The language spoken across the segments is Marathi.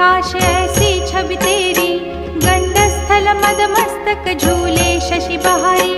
काशी छि तेरि मद मस्तक झूले शशि बहारी।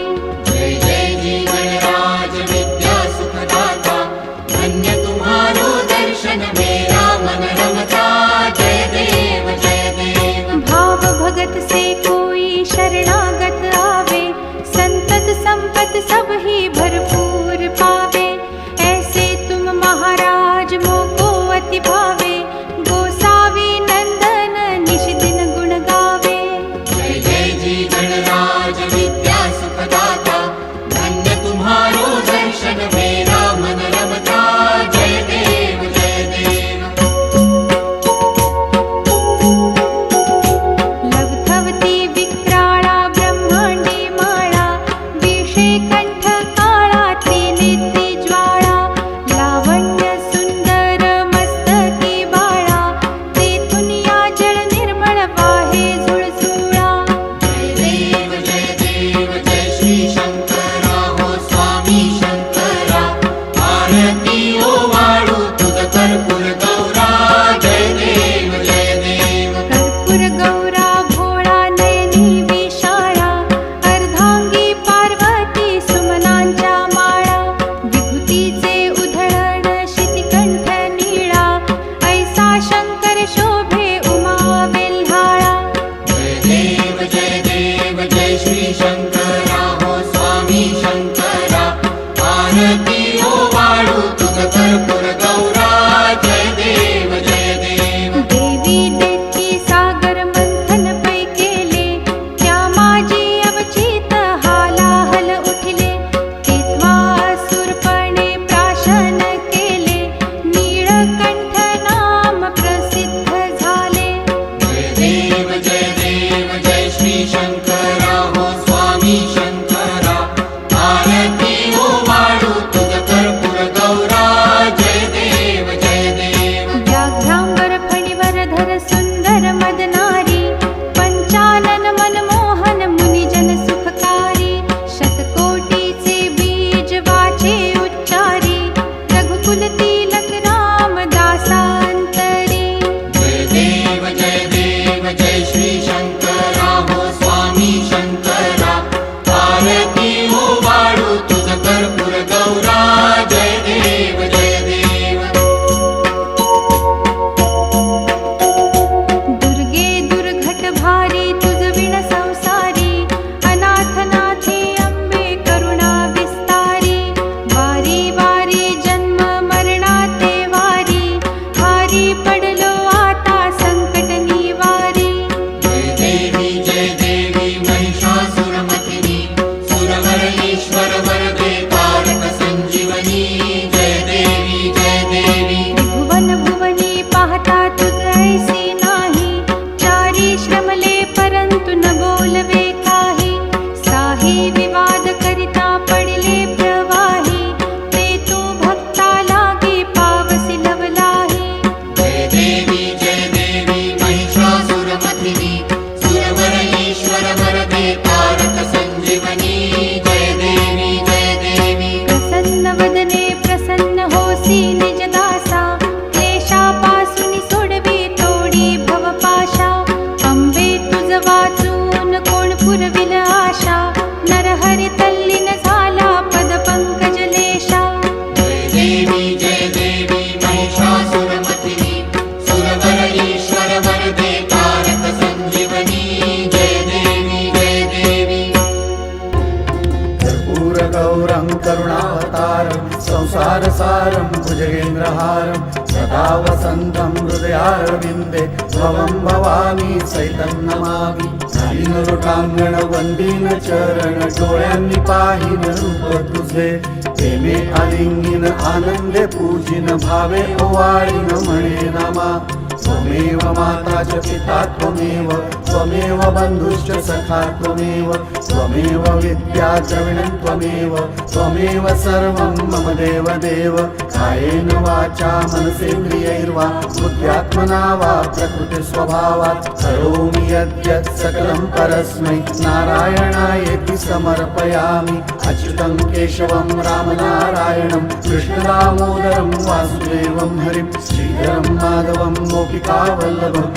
चैतन्यमावी झाली नरोटांगण वंदीन चरण डोळ्यांनी पाहिन रूप तुझे. प्रेमे आलिंगिन आनंदे पूजिन भावे ओवाळीन म्हणे नामा त्वमेव माता च पिता त्वमेव त्वमेव बन्धुश्च सखा त्वमेव त्वमेव विद्या द्रविणं त्वमेव त्वमेव सर्वं मम देव देव कायेन वाचा मनसेन्द्रियैर्वा बुद्ध्यात्मना वा प्रकृतिस्वभावात्। करोमि यद्यत् सकलं परस्मै नारायणायेति समर्पयामि। अच्युतं केशवं रामनारायणं कृष्णदामोदरं वासुदेवं हरिं श्रीधरं माधवं गोपिकावल्लभं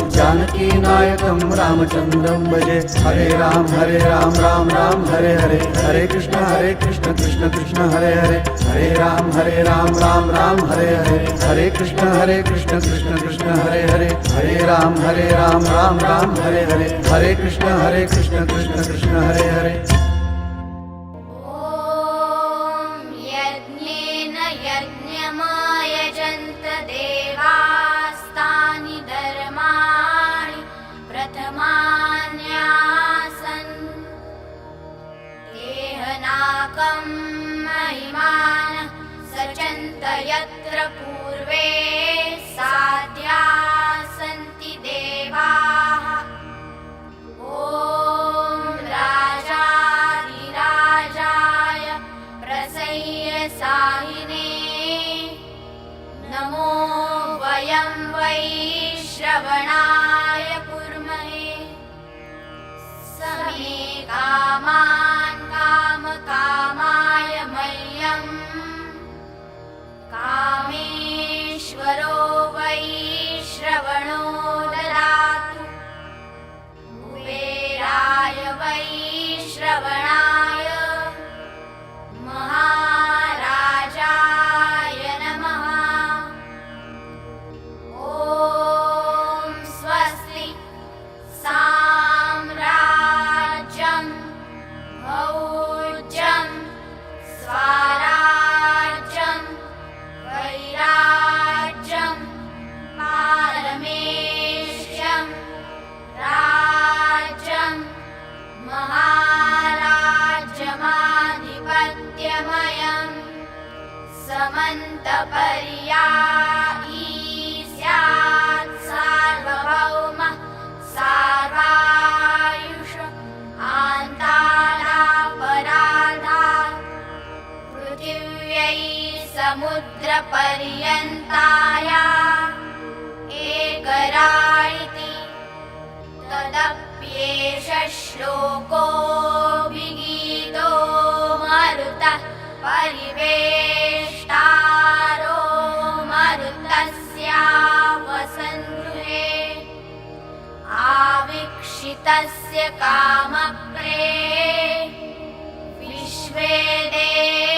जानकीनायकं रामचन्द्रं भजे हरे राम हरे राम राम राम हरे हरे हरे कृष्ण हरे कृष्ण कृष्ण कृष्ण हरे हरे हरे राम हरे राम राम राम हरे हरे हरे कृष्ण हरे कृष्ण कृष्ण कृष्ण हरे हरे हरे राम हरे राम राम राम हरे हरे हरे कृष्ण हरे कृष्ण कृष्ण कृष्ण हरे हरे पूर्वे परिवेष्टारो मरुतस्या वसन्वे आवीक्षितस्य कामप्रे। विश्वे दे